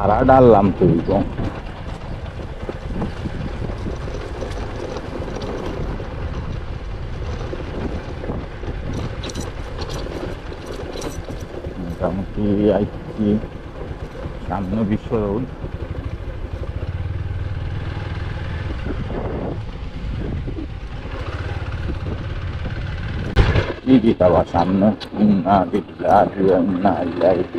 সারা ডাললাম তুই তো। মোটামুটি আইছি সামনে বিশ্ব রোড। কি দিতে সামনে। ইন্না বিল্লাহি ওয়া ইন্না ইলাইহি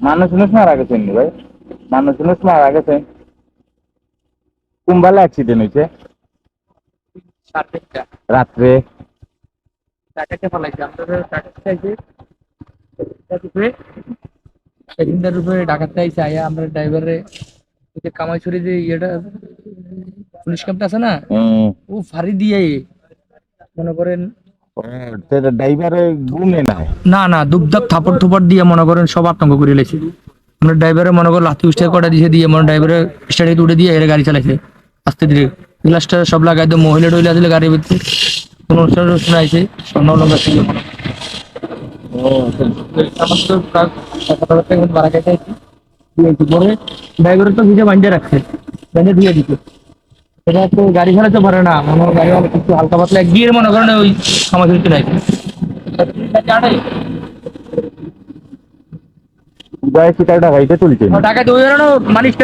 মানুষ মানুষ মারা গেছেন ভাই। মানুষ মানুষ মারা গেছেন কুম্বালে অ্যাক্সিডেন্ট হয়েছে। রাত্রে। উপরে ডাকাতে আয়া আমরা ড্রাইভারে যে ইয়েটা পুলিশ ক্যাম্পটা আছে না? ও ফাড়ি দিয়ে মনে করেন সেটা ড্রাইভারে ঘুমে নাই। না না দুবদাব থাপড় থুপড় দিয়ে মনে করেন সব আতঙ্ক করে লেছে আমরা ড্রাইভারে মনে করেন লাথি উঠে কটা দিয়ে দিয়ে মনে ড্রাইভারে স্টার্টে উঠে দিয়ে এর গাড়ি চালাইছে। আস্তে ধীরে। গ্লাসটা সব লাগাই দিয়ে মহিলা টহিলা দিলে গাড়ির ভিতরে। কোনো অনুষ্ঠান অনুষ্ঠান আইছে স্বর্ণলঙ্কা ছিল ড্রাইভারের তো ভিজে বান্ধে রাখছে। বান্ধে দিয়ে দিচ্ছে এটা তো গাড়ি চালাতে পারে না। মনে হয় গাড়ি একটু হালকা পাতলা। এক গিয়ে মনে করেন ওই সমাজ হইতে নাই উদয় টাকা গাড়িতে তুলছে? ঢাকা দুই জন্য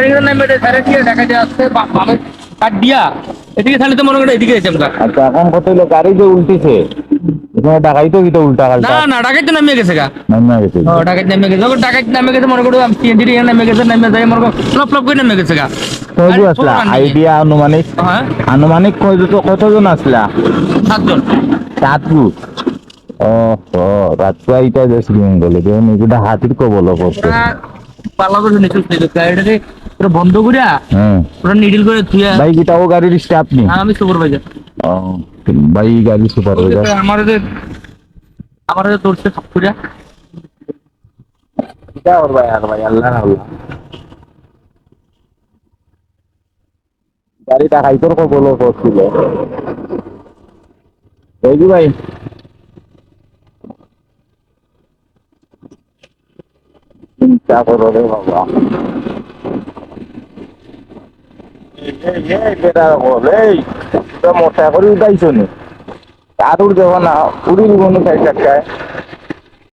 এর নামে সাইড দিয়ে টাকা দিয়ে আসছে কাট দিয়া। এদিকে তাহলে তো মনে করেন এদিকে আচ্ছা এখন কত হলো গাড়ি যে উল্টিছে। এখানে তো উল্টা না না ঢাকায় তো নামিয়ে গেছে গা। নামিয়ে গেছে। ও নামিয়ে গেছে। যখন মনে করো এখানে গেছে নামিয়ে যায় মনে করো ফ্লপ ফ্লপ করে নামিয়ে গেছে গা। কয়জন আর আসলা? ফোন আনি। আইডিয়া আনুমানিক? হ্যাঁ। আনুমানিক কয়জন কতজন আসলা? সাতজন। ও ও দেখুন হাতির কবল করছে ওরা করে নিচে উঠে গাড়িটাকে পুরো বন্ধ হ্যাঁ। পুরো নিডিল করে থুয়া ভাই কিটা ও গাড়ির স্টাফ নি? আমি সুপারভাইজার ভাই গাড়ি সুপারভাইজার আমার যে আমার যে দৌড়ছে ঠাকুরা কিটা ওর ভাই আর ভাই আল্লাহ আল্লাহ। গাড়িটা হাইতর কবল করছিল যে ভাই। চিন্তা করো রে বাবা। এই, বেটার বল, এই, তোরা মোটা করে উঠাইছো নি? আর উড় দেবো না উড়ি দিব না চাই চাকায়